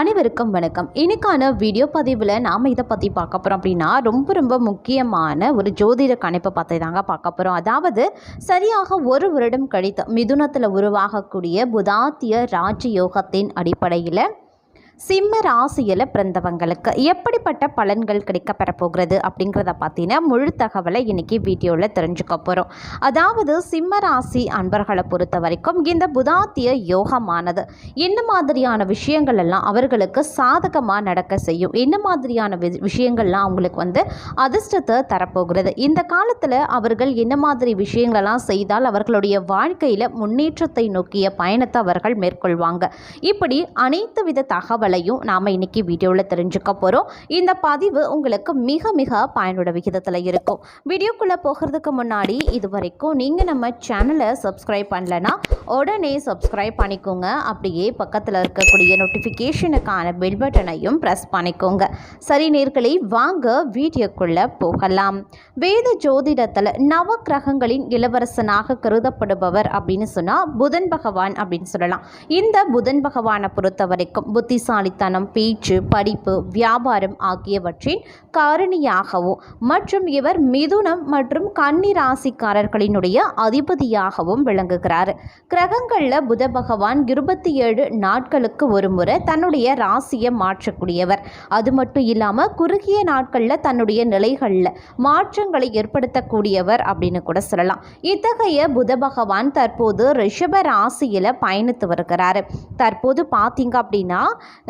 அனைவருக்கும் வணக்கம். இன்னைக்கான வீடியோ பதிவில் நாம் இதை பற்றி பார்க்க போகிறோம் அப்படின்னா ரொம்ப ரொம்ப முக்கியமான ஒரு ஜோதிட கணிப்பை பற்றி தாங்க பார்க்க போகிறோம் அதாவது சரியாக ஒரு வருடம் கழித்து மிதுனத்தில் உருவாகக்கூடிய புதாத்திய ராஜயோகத்தின் அடிப்படையில் சிம்ம ராசியில் பிறந்தவங்களுக்கு எப்படிப்பட்ட பலன்கள் கிடைக்க பெறப்போகிறது அப்படிங்கிறத பார்த்தீங்கன்னா முழு தகவலை இன்றைக்கி வீடியோவில் தெரிஞ்சுக்க போகிறோம் அதாவது சிம்ம ராசி அன்பர்களை பொறுத்த வரைக்கும் இந்த புதாத்திய யோகமானது என்ன மாதிரியான விஷயங்கள் எல்லாம் அவர்களுக்கு சாதகமாக நடக்க செய்யும்? என்ன மாதிரியான வி- விஷயங்கள்லாம் அவங்களுக்கு வந்து அதிர்ஷ்டத்தை தரப்போகிறது இந்த காலத்தில் அவர்கள் என்ன மாதிரி விஷயங்களெல்லாம் செய்தால் அவர்களுடைய வாழ்க்கையில் முன்னேற்றத்தை நோக்கிய பயணத்தை அவர்கள் மேற்கொள்வாங்க. இப்படி அனைத்து வித தகவல் விஷயங்களையும் நாம் இன்றைக்கி வீடியோவில் தெரிஞ்சுக்க போகிறோம் இந்த பதிவு உங்களுக்கு மிக மிக பயனுள்ள விகிதத்தில் இருக்கும். வீடியோக்குள்ளே போகிறதுக்கு முன்னாடி இது வரைக்கும் நீங்கள் நம்ம சேனலை சப்ஸ்கிரைப் பண்ணலனா உடனே சப்ஸ்கிரைப் பண்ணிக்கோங்க. அப்படியே பக்கத்தில் இருக்கக்கூடிய நோட்டிஃபிகேஷனுக்கான பெல் பட்டனையும் ப்ரெஸ் பண்ணிக்கோங்க. சரி நேர்களை வாங்க வீடியோக்குள்ளே போகலாம். வேத ஜோதிடத்தில் நவ கிரகங்களின் இளவரசனாக கருதப்படுபவர் அப்படின்னு சொன்னால் புதன் பகவான் அப்படின்னு சொல்லலாம். இந்த புதன் பகவானை பொறுத்த வரைக்கும் புத்திசாலித்தனம் பேச்சு படிப்பு வியாபாரம் ஆகியவற்றின் காரணியாகவும் மற்றும் இவர் மிதுனம் மற்றும் கன்னி ராசிக்காரர்களினுடைய அதிபதியாகவும் விளங்குகிறார். கிரகங்களில் புத பகவான் இருபத்தி ஏழு நாட்களுக்கு ஒரு முறை தன்னுடைய ராசியை மாற்றக்கூடியவர். அது மட்டும் இல்லாமல் குறுகிய நாட்களில் தன்னுடைய நிலைகளில் மாற்றங்களை ஏற்படுத்தக்கூடியவர் அப்படின்னு கூட சொல்லலாம். இத்தகைய புத பகவான் தற்போது ரிஷப ராசியில் பயணித்து வருகிறார். தற்போது பார்த்தீங்க அப்படின்னா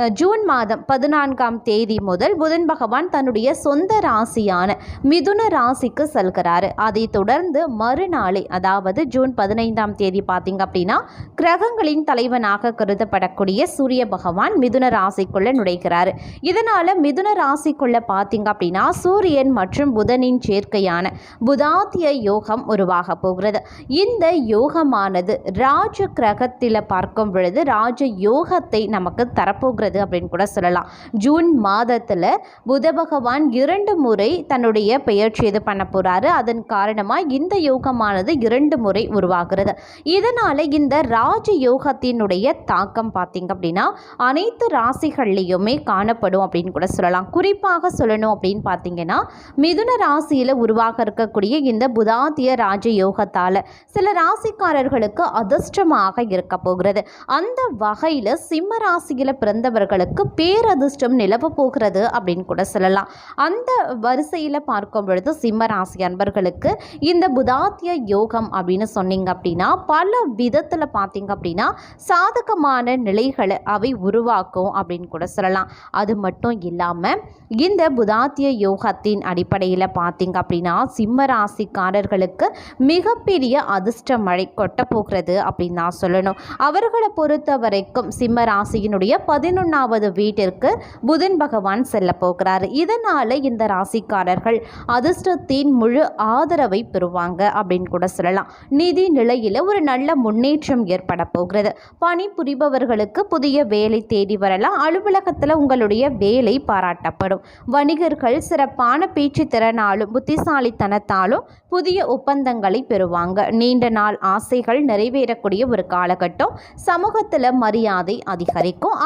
ஜூன் மாதம் பதினான்காம் தேதி முதல் புதன் பகவான் தன்னுடைய சொந்த ராசியான மிதுன ராசிக்கு செல்கிறாரு. அதை தொடர்ந்து மறுநாளே அதாவது ஜூன் பதினைந்தாம் தேதி பார்த்தீங்க அப்படின்னா கிரகங்களின் தலைவனாக கருதப்படக்கூடிய சூரிய பகவான் மிதுன ராசிக்குள்ள நுழைகிறாரு. இதனால மிதுன ராசிக்குள்ள பார்த்தீங்க அப்படின்னா சூரியன் மற்றும் புதனின் சேர்க்கையான புதாத்திய யோகம் உருவாக போகிறது. இந்த யோகமானது ராஜ கிரகத்தில் பார்க்கும் பொழுது ராஜ யோகத்தை நமக்கு தரப்போகிறது. அப்படின்னு கூட சொல்லலாம். ஜூன் மாதத்தில் புத பகவான் இரண்டு முறை தன்னுடைய பெயர்ச்சி இது பண்ண போறாரு. அதன் காரணமாக இந்த யோகமானது இரண்டு முறை உருவாகிறது. இதனால இந்த ராஜ யோகத்தினுடைய தாக்கம் பார்த்திங்க அப்படின்னா அனைத்து ராசிகள்லேயுமே காணப்படும் அப்படின்னு கூட சொல்லலாம். குறிப்பாக சொல்லணும் அப்படின்னு பார்த்தீங்கன்னா மிதுன ராசியில் உருவாக இருக்கக்கூடிய இந்த புதாத்திய ராஜ யோகத்தால் சில ராசிக்காரர்களுக்கு அதிர்ஷ்டமாக இருக்க போகிறது. அந்த வகையில் சிம்ம ராசியில் பிறந்தவர்களுக்கு பேரதிர்ஷ்டம் நிலவ போகிறது அப்படின்னு கூட சொல்லலாம். அந்த வரிசையில் பார்க்கும் பொழுது சிம்ம ராசி அன்பர்களுக்கு இந்த புதாத்திய யோகம் அப்படின்னு சொன்னீங்க அப்படின்னா பல விதத்தில் பார்த்தீங்க அப்படின்னா சாதகமான நிலைகளை அவை உருவாக்கும் அப்படின்னு கூட சொல்லலாம். அது மட்டும் இல்லாமல் இந்த புதாத்திய யோகத்தின் அடிப்படையில் பார்த்தீங்க அப்படின்னா சிம்ம ராசிக்காரர்களுக்கு மிகப்பெரிய அதிர்ஷ்ட மழை கொட்ட போகிறது அப்படின்னு நான் சொல்லணும். அவர்களை பொறுத்த வரைக்கும் சிம்ம ராசியினுடைய பதினொன்றாவது வீட்டிற்கு புதன் பகவான் செல்ல போகிறார். இதனால் இந்த ராசிக்காரர்கள் அதிர்ஷ்டத்தின் முழு ஆதரவை பெறுவாங்க அப்படின்னு கூட சொல்லலாம். நிதி நிலையில் ஒரு நல்ல முன்னேற்றம் ஏற்பட போகிறது. பணி புரிபவர்களுக்கு புதிய வேலை தேடி வரலாம். அலுவலகத்தில் உங்களுடைய வேலை பாராட்டப்படும். வணிகர்கள் சிறப்பான பேச்சு திறனாலும் புத்திசாலித்தனத்தாலும் புதிய ஒப்பந்தங்களை பெறுவாங்க. நீண்ட நாள் ஆசைகள் நிறைவேறக்கூடிய ஒரு காலகட்டம் சமூகத்தில் மரியாதை அதிகரிக்கும்.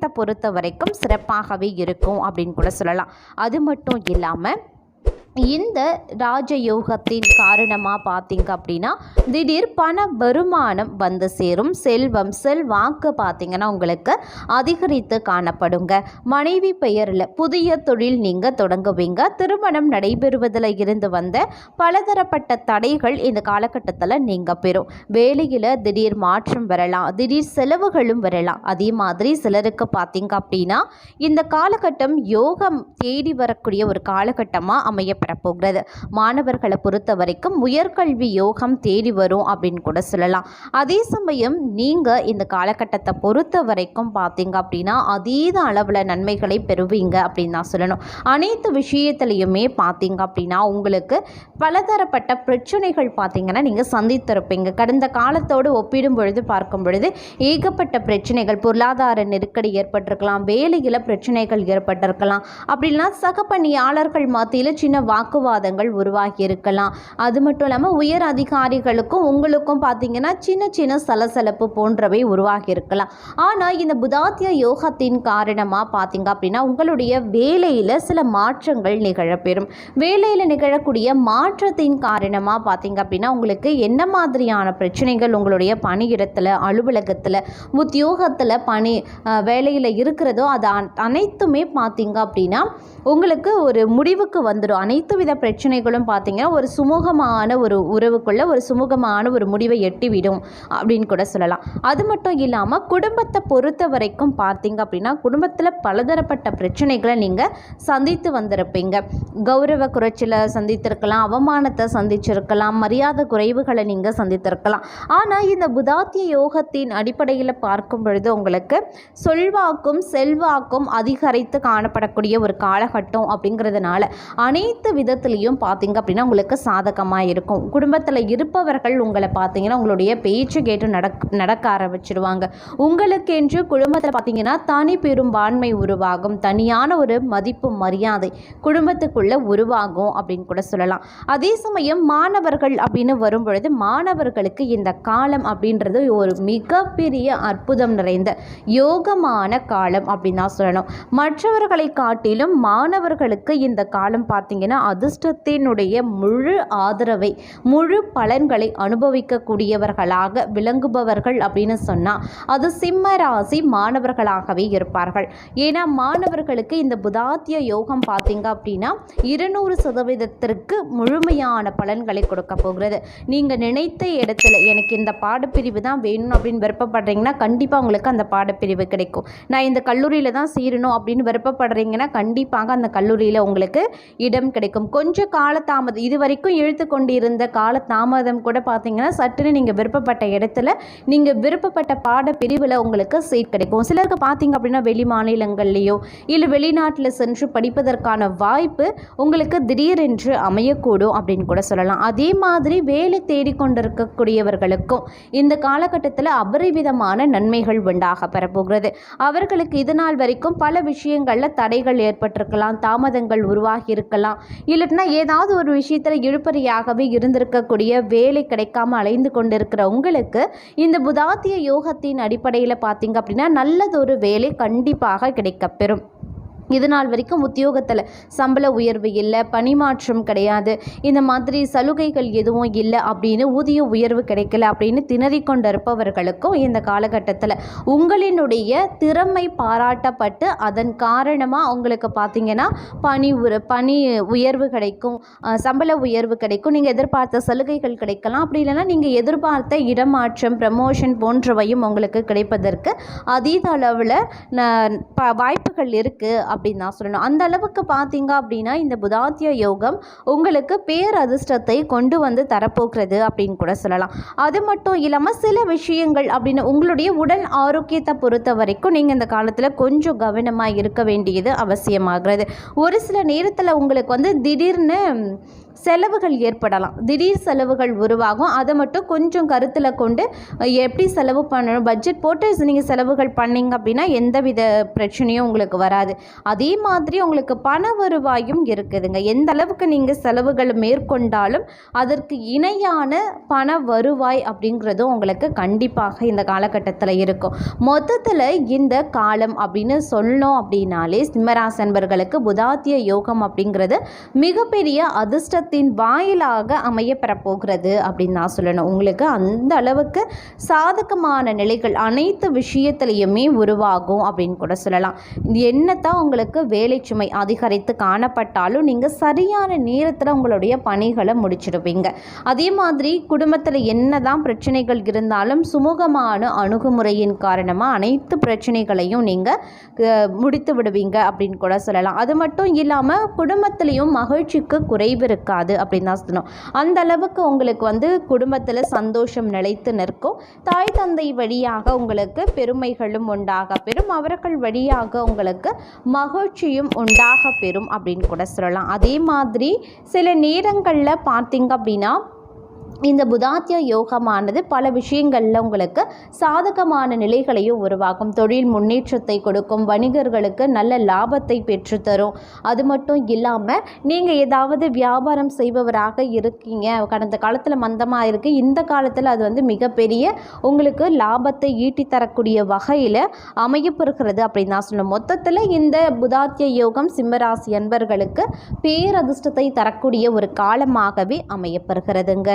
ஆரோக்கியத்தை பொறுத்த வரைக்கும் சிறப்பாகவே இருக்கும் அப்படின்னு கூட சொல்லலாம். அது மட்டும் இல்லாமல் இந்த ராஜயோகத்தின் காரணமாக பார்த்தீங்க அப்படின்னா திடீர் பண வருமானம் வந்து சேரும். செல்வம் செல்வாக்கு பார்த்தீங்கன்னா உங்களுக்கு அதிகரித்து காணப்படுங்க. மனைவி பெயரில் புதிய தொழில் நீங்கள் தொடங்குவீங்க. திருமணம் நடைபெறுவதில் இருந்து வந்த பலதரப்பட்ட தடைகள் இந்த காலகட்டத்தில் நீங்கள் பெறும். வேலையில் திடீர் மாற்றம் வரலாம். திடீர் செலவுகளும் வரலாம். அதே மாதிரி சிலருக்கு பார்த்தீங்க அப்படின்னா இந்த காலகட்டம் யோகம் தேடி வரக்கூடிய ஒரு காலகட்டமாக அமைய போகிறது மாணவர்களை பொறுத்த வரைக்கும் உயர்கல்வி யோகம் தேடி வரும் அப்படின்னு கூட சொல்லலாம். அதே சமயம் நீங்கள் இந்த காலகட்டத்தை பொறுத்த வரைக்கும் பார்த்தீங்க அப்படின்னா அதீத அளவில் நன்மைகளை பெறுவீங்க அப்படின்னு தான் சொல்லணும். அனைத்து விஷயத்துலையுமே பார்த்தீங்க அப்படின்னா உங்களுக்கு பலதரப்பட்ட பிரச்சனைகள் பார்த்தீங்கன்னா நீங்கள் சந்தித்திருப்பீங்க. கடந்த காலத்தோடு ஒப்பிடும் பொழுது பார்க்கும் பொழுது ஏகப்பட்ட பிரச்சனைகள் பொருளாதார நெருக்கடி ஏற்பட்டிருக்கலாம் வேலையில் பிரச்சனைகள் ஏற்பட்டிருக்கலாம். அப்படின்னா சக பணியாளர்கள் மத்தியில் சின்ன வாக்குவாதங்கள் உருவாகி இருக்கலாம் அது மட்டும் இல்லாமல் உயர் அதிகாரிகளுக்கும் உங்களுக்கும் பார்த்தீங்கன்னா சின்ன சின்ன சலசலப்பு போன்றவை உருவாகியிருக்கலாம். ஆனால் இந்த புதாத்திய யோகத்தின் காரணமாக பார்த்தீங்க அப்படின்னா உங்களுடைய வேலையில் சில மாற்றங்கள் நிகழப்பெறும். வேலையில் நிகழக்கூடிய மாற்றத்தின் காரணமாக பார்த்தீங்க அப்படின்னா உங்களுக்கு என்ன மாதிரியான பிரச்சனைகள் உங்களுடைய பணியிடத்தில் அலுவலகத்தில் உத்தியோகத்தில் பணி வேலையில் இருக்கிறதோ அது அனைத்துமே பார்த்தீங்க அப்படின்னா உங்களுக்கு ஒரு முடிவுக்கு வந்துடும் அனைத்து அனைத்து வித பிரச்சனைகளும் பார்த்தீங்கன்னா ஒரு சுமூகமான ஒரு உறவுக்குள்ள ஒரு சுமூகமான ஒரு முடிவை எட்டிவிடும் அப்படின்னு கூட சொல்லலாம். அது மட்டும் இல்லாமல் குடும்பத்தை பொறுத்த வரைக்கும் பார்த்தீங்க அப்படின்னா குடும்பத்தில் பலதரப்பட்ட பிரச்சனைகளை நீங்கள் சந்தித்து வந்திருப்பீங்க. கௌரவ குறைச்சலை சந்தித்திருக்கலாம் அவமானத்தை சந்திச்சிருக்கலாம் மரியாதை குறைவுகளை நீங்கள் சந்தித்திருக்கலாம். ஆனால் இந்த புதாத்திய யோகத்தின் அடிப்படையில் பார்க்கும் பொழுது உங்களுக்கு சொல்வாக்கும் செல்வாக்கும் அதிகரித்து காணப்படக்கூடிய ஒரு காலகட்டம் அப்படிங்கிறதுனால அனைத்து விதத்துலேயும் பார்த்தீங்க அப்படின்னா உங்களுக்கு சாதகமாக இருக்கும். குடும்பத்தில் இருப்பவர்கள் உங்களை பார்த்தீங்கன்னா உங்களுடைய பேச்சு கேட்டு நடக் நடக்க ஆரம்பிச்சிடுவாங்க உங்களுக்கென்று குடும்பத்தில் பார்த்தீங்கன்னா தனி பெரும்பான்மை உருவாகும். தனியான ஒரு மதிப்பு மரியாதை குடும்பத்துக்குள்ளே உருவாகும் அப்படின்னு கூட சொல்லலாம். அதே சமயம் மாணவர்கள் அப்படின்னு வரும்பொழுது மாணவர்களுக்கு இந்த காலம் அப்படின்றது ஒரு மிகப்பெரிய அற்புதம் நிறைந்த யோகமான காலம் அப்படின்னு தான் சொல்லணும். மற்றவர்களை காட்டிலும் மாணவர்களுக்கு இந்த காலம் பார்த்தீங்கன்னா அதிர்ஷ்டத்தினுடைய முழு ஆதரவை முழு பலன்களை அனுபவிக்கக்கூடியவர்களாக விளங்குபவர்கள் அப்படின்னு சொன்னால் அது சிம்ம ராசி மாணவர்களாகவே இருப்பார்கள். ஏன்னா மாணவர்களுக்கு இந்த புதாத்திய யோகம் பார்த்தீங்க அப்படின்னா இருநூறு சதவீதத்திற்கு முழுமையான பலன்களை கொடுக்க போகிறது. நீங்கள் நினைத்த இடத்துல எனக்கு இந்த பாடப்பிரிவு தான் வேணும் அப்படின்னு விருப்பப்படுறீங்கன்னா கண்டிப்பாக உங்களுக்கு அந்த பாடப்பிரிவு கிடைக்கும். நான் இந்த கல்லூரியில் தான் சீரணும் அப்படின்னு விருப்பப்படுறீங்கன்னா கண்டிப்பாக அந்த கல்லூரியில் உங்களுக்கு இடம் கிடைக்கும். கொஞ்சம் காலதாமதம் இது வரைக்கும் இழுத்து கொண்டிருந்த காலதாமதம் கூட பார்த்தீங்கன்னா சட்டுன்னு நீங்கள் விருப்பப்பட்ட இடத்துல நீங்கள் விருப்பப்பட்ட பாடப்பிரிவில் உங்களுக்கு சீட் கிடைக்கும். சிலருக்கு பார்த்தீங்க அப்படின்னா வெளி மாநிலங்கள்லேயோ இல்லை வெளிநாட்டில் சென்று படிப்பதற்கான வாய்ப்பு உங்களுக்கு திடீரென்று அமையக்கூடும் அப்படின்னு கூட சொல்லலாம். அதே மாதிரி வேலை தேடிக்கொண்டிருக்கக்கூடியவர்களுக்கும் இந்த காலகட்டத்தில் அபரிவிதமான நன்மைகள் உண்டாக பெறப்போகிறது. அவர்களுக்கு இது நாள் வரைக்கும் பல விஷயங்களில் தடைகள் ஏற்பட்டிருக்கலாம் தாமதங்கள் உருவாகி இருக்கலாம். இல்லட்டினா ஏதாவது ஒரு விஷயத்தில் இழுப்பறியாகவே இருந்திருக்கக்கூடிய வேலை கிடைக்காம அலைந்து கொண்டிருக்கிற உங்களுக்கு இந்த புதாத்திய யோகத்தின் அடிப்படையில் பார்த்தீங்க அப்படின்னா நல்லதொரு வேலை கண்டிப்பாக கிடைக்கப்பெறும். இது நாள் வரைக்கும் உத்தியோகத்தில் சம்பள உயர்வு இல்லை பணிமாற்றம் கிடையாது. இந்த மாதிரி சலுகைகள் எதுவும் இல்லை அப்படின்னு ஊதிய உயர்வு கிடைக்கல அப்படின்னு திணறி கொண்டிருப்பவர்களுக்கும் இந்த காலகட்டத்தில் உங்களினுடைய திறமை பாராட்டப்பட்டு அதன் காரணமாக உங்களுக்கு பார்த்தீங்கன்னா பணி உர பணி உயர்வு கிடைக்கும் சம்பள உயர்வு கிடைக்கும் நீங்கள் எதிர்பார்த்த சலுகைகள் கிடைக்கலாம். அப்படி இல்லைன்னா நீங்கள் எதிர்பார்த்த இடமாற்றம் ப்ரமோஷன் போன்றவையும் உங்களுக்கு கிடைப்பதற்கு அதீத அளவில் ப வாய்ப்புகள் இருக்குது அப்படின்னு தான் சொல்லணும். அந்த அளவுக்கு பார்த்தீங்க அப்படின்னா இந்த புதாத்திய யோகம் உங்களுக்கு பேரதிர்ஷ்டத்தை கொண்டு வந்து தரப்போகிறது அப்படின்னு கூட சொல்லலாம். அது மட்டும் இல்லாமல் சில விஷயங்கள் அப்படின்னு உங்களுடைய உடல் ஆரோக்கியத்தை பொறுத்த வரைக்கும் நீங்கள் இந்த காலத்தில் கொஞ்சம் கவனமாக இருக்க வேண்டியது அவசியமாகிறது. ஒரு சில நேரத்தில் உங்களுக்கு வந்து திடீர்னு செலவுகள் ஏற்படலாம். திடீர் செலவுகள் உருவாகும். அதை மட்டும் கொஞ்சம் கருத்தில் கொண்டு எப்படி செலவு பண்ணணும்? பட்ஜெட் போட்டு நீங்கள் செலவுகள் பண்ணீங்க அப்படின்னா எந்தவித பிரச்சனையும் உங்களுக்கு வராது. அதே மாதிரி உங்களுக்கு பண வருவாயும் இருக்குதுங்க. எந்த அளவுக்கு நீங்கள் செலவுகள் மேற்கொண்டாலும் அதற்கு இணையான பண வருவாய் அப்படிங்கிறதும் உங்களுக்கு கண்டிப்பாக இந்த காலகட்டத்தில் இருக்கும். மொத்தத்தில் இந்த காலம் அப்படின்னு சொன்னோம் அப்படின்னாலே சிம்மராசன்பர்களுக்கு புதாத்திய யோகம் அப்படிங்கிறது மிகப்பெரிய அதிர்ஷ்ட அதிர்ஷ்டத்தின் வாயிலாக அமைய பெறப்போகிறது அப்படின்னு நான் சொல்லணும். உங்களுக்கு அந்த அளவுக்கு சாதகமான நிலைகள் அனைத்து விஷயத்திலையுமே உருவாகும் அப்படின்னு கூட சொல்லலாம். இது என்னத்தான் உங்களுக்கு வேலை சுமை அதிகரித்து காணப்பட்டாலும் நீங்கள் சரியான நேரத்தில் உங்களுடைய பணிகளை முடிச்சிடுவீங்க. அதே மாதிரி குடும்பத்தில் என்னதான் பிரச்சனைகள் இருந்தாலும் சுமூகமான அணுகுமுறையின் காரணமாக அனைத்து பிரச்சனைகளையும் நீங்கள் முடித்து விடுவீங்க அப்படின்னு கூட சொல்லலாம். அது மட்டும் இல்லாமல் குடும்பத்திலையும் மகிழ்ச்சிக்கு குறைவு இருக்காது. அப்படின்னு தான் சொல்லணும். அந்த அளவுக்கு உங்களுக்கு வந்து குடும்பத்தில் சந்தோஷம் நிலைத்து நிற்கும். தாய் தந்தை வழியாக உங்களுக்கு பெருமைகளும் உண்டாக பெறும். அவர்கள் வழியாக உங்களுக்கு மகிழ்ச்சியும் உண்டாக பெறும் அப்படின்னு கூட சொல்லலாம். அதே மாதிரி சில நேரங்களில் பார்த்தீங்க அப்படின்னா இந்த புதாத்திய யோகமானது பல விஷயங்களில் உங்களுக்கு சாதகமான நிலைகளையும் உருவாக்கும். தொழில் முன்னேற்றத்தை கொடுக்கும். வணிகர்களுக்கு நல்ல லாபத்தை பெற்றுத்தரும். அது மட்டும் இல்லாமல் நீங்கள் ஏதாவது வியாபாரம் செய்பவராக இருக்கீங்க. கடந்த காலத்தில் மந்தமாக இருக்குது இந்த காலத்தில் அது வந்து மிகப்பெரிய உங்களுக்கு லாபத்தை ஈட்டி தரக்கூடிய வகையில் அமையப்பெறுகிறது அப்படின்னு தான் சொல்லணும். மொத்தத்தில் இந்த புதாத்திய யோகம் சிம்மராசி அன்பர்களுக்கு பேரதிர்ஷ்டத்தை தரக்கூடிய ஒரு காலமாகவே அமையப்பெறுகிறதுங்க.